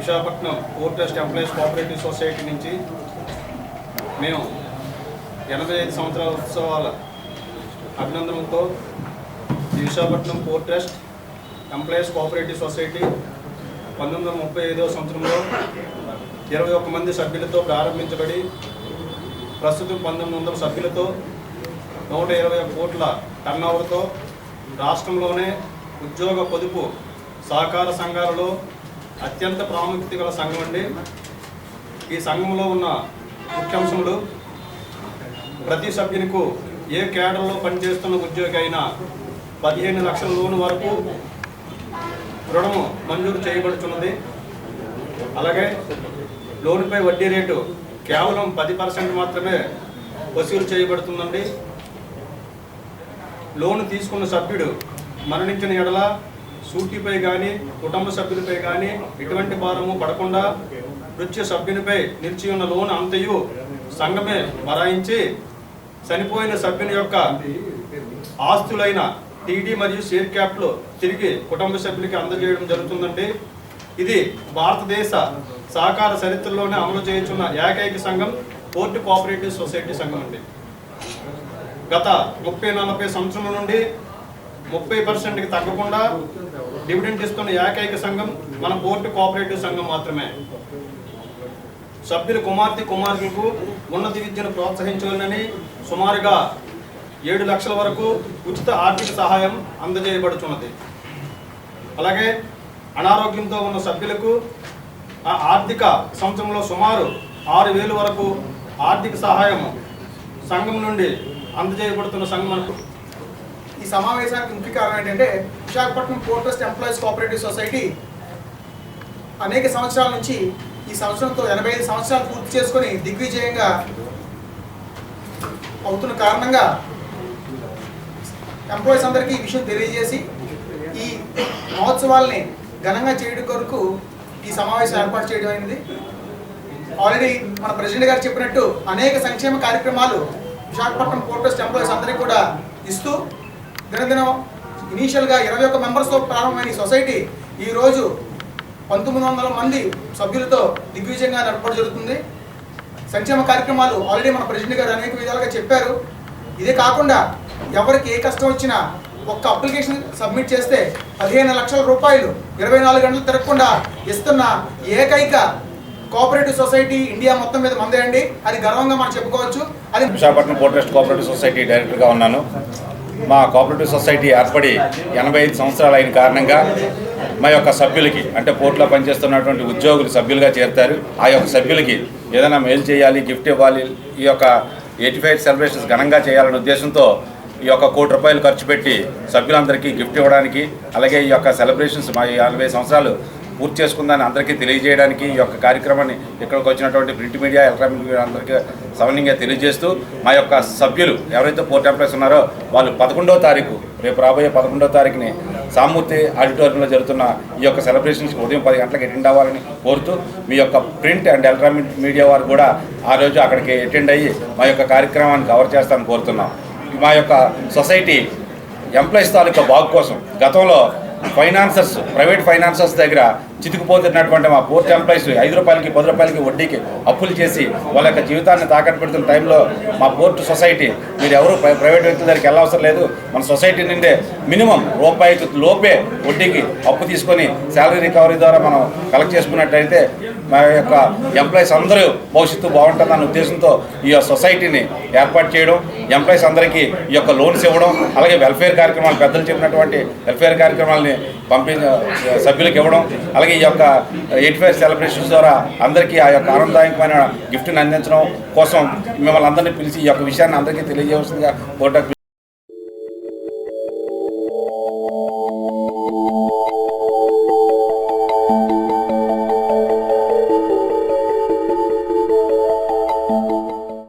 Trust employees cooperative society నుంచి మేము ఎనభై ఐదు సంవత్సరాల ఉత్సవాల అభినందనలతో ఈ Visakhapatnam port trust employees cooperative society పంతొమ్మిది వందల ముప్పై ఐదవ సంవత్సరంలో ఇరవై ఒక్క మంది సభ్యులతో ప్రారంభించబడి ప్రస్తుతం పంతొమ్మిది వందల సభ్యులతో నూట ఇరవై కోట్ల టర్నోవర్తో రాష్ట్రంలోనే ఉద్యోగ పొదుపు సహకార సంఘాలలో అత్యంత ప్రాముఖ్యత గల సంఘం అండి. ఈ సంఘంలో ఉన్న ముఖ్యాంశములు ప్రతి సభ్యునికు ఏ కేడర్లో పనిచేస్తున్న ఉద్యోగి అయినా పదిహేను లక్షల లోన్ వరకు రుణము మంజూరు చేయబడుతున్నది అలాగే లోన్పై వడ్డీ రేటు కేవలం పది పర్సెంట్ మాత్రమే వసూలు చేయబడుతుందండి. లోన్ తీసుకున్న సభ్యుడు మరణించిన ఎడల సూటిపై కానీ కుటుంబ సభ్యులపై కానీ ఎటువంటి భారము పడకుండా నృత్య సభ్యునిపై నిలిచి ఉన్న లోన్ అంతయు సంఘమే భరాయించి చనిపోయిన సభ్యుని యొక్క ఆస్తులైన టీడీ మరియు షేర్ క్యాప్లు తిరిగి కుటుంబ సభ్యులకి అందజేయడం జరుగుతుందండి. ఇది భారతదేశ సహకార చరిత్రలోనే అమలు చేయించున్న ఏకైక సంఘం పోర్టు కోఆపరేటివ్ సొసైటీ సంఘం అండి. గత ముప్పై నలభై సంవత్సరం నుండి ముప్పై పర్సెంట్కి తగ్గకుండా డివిడెంట్ ఇస్తున్న ఏకైక సంఘం మన పోర్టు కోఆపరేటివ్ సంఘం మాత్రమే. సభ్యుల కుమార్తె కుమార్తెలకు ఉన్నత విద్యను ప్రోత్సహించాలని సుమారుగా ఏడు లక్షల వరకు ఉచిత ఆర్థిక సహాయం అందజేయబడుతున్నది అలాగే అనారోగ్యంతో ఉన్న సభ్యులకు ఆ ఆర్థిక సంవత్సరంలో సుమారు ఆరు వేలు వరకు ఆర్థిక సహాయం సంఘం నుండి అందజేయబడుతున్న సంఘం అనుకు ఈ సమావేశానికి ముఖ్య కారణం ఏంటంటే Visakhapatnam port employees cooperative society అనేక సంవత్సరాల నుంచి ఈ సంవత్సరంతో ఎనభై ఐదు సంవత్సరాలు పూర్తి చేసుకొని దిగ్విజయంగా అవుతున్న కారణంగా ఎంప్లాయీస్ అందరికీ ఈ విషయం తెలియజేసి ఈ మహోత్సవాల్ని ఘనంగా చేయడం కొరకు ఈ సమావేశం ఏర్పాటు చేయడం అయింది. ఆల్రెడీ మన ప్రెసిడెంట్ గారు చెప్పినట్టు అనేక సంక్షేమ కార్యక్రమాలు విశాఖపట్నం పోర్ట్ ఎంప్లాయీస్ అందరికీ కూడా ఇస్తూ దినదినం ఇనీషియల్గా ఇరవై ఒక్క మెంబర్స్తో ప్రారంభమైన ఈ సొసైటీ ఈరోజు పంతొమ్మిది వందల మంది సభ్యులతో దిగ్విజయంగా నడపడం జరుగుతుంది. సంక్షేమ కార్యక్రమాలు ఆల్రెడీ మన ప్రెసిడెంట్ గారు అనేక విధాలుగా చెప్పారు. ఇదే కాకుండా ఎవరికి ఏ కష్టం వచ్చినా ఒక్క అప్లికేషన్ సబ్మిట్ చేస్తే పదిహేను లక్షల రూపాయలు ఇరవై నాలుగు గంటలు తిరగకుండా ఇస్తున్న ఏకైక కోఆపరేటివ్ సొసైటీ ఇండియా మొత్తం మీద మందే అండి అది గర్వంగా మనం చెప్పుకోవచ్చు. అది Visakhapatnam port trust cooperative society డైరెక్టర్గా ఉన్నాను. మా కోఆపరేటివ్ సొసైటీ ఏర్పడి ఎనభై ఐదు సంవత్సరాలు అయిన కారణంగా మా యొక్క సభ్యులకి అంటే పోర్ట్లో పనిచేస్తున్నటువంటి ఉద్యోగులు సభ్యులుగా చేరుతారు. ఆ యొక్క సభ్యులకి ఏదైనా మెయిల్ చేయాలి గిఫ్ట్ ఇవ్వాలి ఈ యొక్క ఎయిటీ ఫైవ్ సెలబ్రేషన్స్ ఘనంగా చేయాలనే ఉద్దేశంతో ఈ యొక్క కోటి రూపాయలు ఖర్చు పెట్టి సభ్యులందరికీ గిఫ్ట్ ఇవ్వడానికి అలాగే ఈ యొక్క సెలబ్రేషన్స్ మా ఎనభై సంవత్సరాలు పూర్తి చేసుకుందని అందరికీ తెలియజేయడానికి ఈ యొక్క కార్యక్రమాన్ని ఇక్కడికి వచ్చినటువంటి ప్రింట్ మీడియా ఎలక్ట్రానిక్ మీడియా అందరికీ సమన్యంగా తెలియజేస్తూ మా యొక్క సభ్యులు ఎవరైతే పోర్ట్ ఎంప్లాయీస్ ఉన్నారో వాళ్ళు పదకొండవ తారీఖు రేపు రాబోయే పదకొండవ తారీఖుని సామూర్తి ఆడిటోరియంలో జరుగుతున్న ఈ యొక్క సెలబ్రేషన్స్కి ఉదయం పది గంటలకు అటెండ్ అవ్వాలని కోరుతూ మీ యొక్క ప్రింట్ అండ్ ఎలక్ట్రానిక్ మీడియా వారు కూడా ఆ రోజు అక్కడికి అటెండ్ అయ్యి మా యొక్క కార్యక్రమాన్ని కవర్ చేస్తామని కోరుతున్నాం. మా యొక్క సొసైటీ ఎంప్లాయీస్ తాలూకా బాగు కోసం గతంలో ఫైనాన్సర్స్ ప్రైవేట్ ఫైనాన్సర్స్ దగ్గర చితికిపోతున్నటువంటి మా పోర్ట్ ఎంప్లాయీస్ ఐదు రూపాయలకి పది రూపాయలకి వడ్డీకి అప్పులు చేసి వాళ్ళ యొక్క జీవితాన్ని తాకట్టు పెడుతున్న టైంలో మా పోర్టు సొసైటీ మీరు ఎవరు ప్రైవేట్ వ్యక్తుల దగ్గరికి వెళ్ళవసరం లేదు. మన సొసైటీ నుండే మినిమం రూపాయి లోపే వడ్డీకి అప్పు తీసుకొని శాలరీ రికవరీ ద్వారా మనం కలెక్ట్ చేసుకున్నట్టయితే మా యొక్క ఎంప్లాయీస్ అందరూ భవిష్యత్తు బాగుంటుందన్న ఉద్దేశంతో ఈ యొక్క సొసైటీని ఏర్పాటు చేయడం ఎంప్లాయీస్ అందరికీ ఈ యొక్క లోన్స్ ఇవ్వడం అలాగే వెల్ఫేర్ కార్యక్రమాలు పెద్దలు చెప్పినటువంటి వెల్ఫేర్ కార్యక్రమాలని పంపి సభ్యులకు ఇవ్వడం అలాగే ఈ యొక్క ఎయిట్ ఫైవ్ సెలబ్రేషన్స్ ద్వారా అందరికీ ఆ యొక్క ఆనందదాయకమైన గిఫ్ట్ని అందించడం కోసం మిమ్మల్ని అందరినీ పిలిచి ఈ యొక్క విషయాన్ని అందరికీ తెలియజేయవలసిందిగా కోర్టు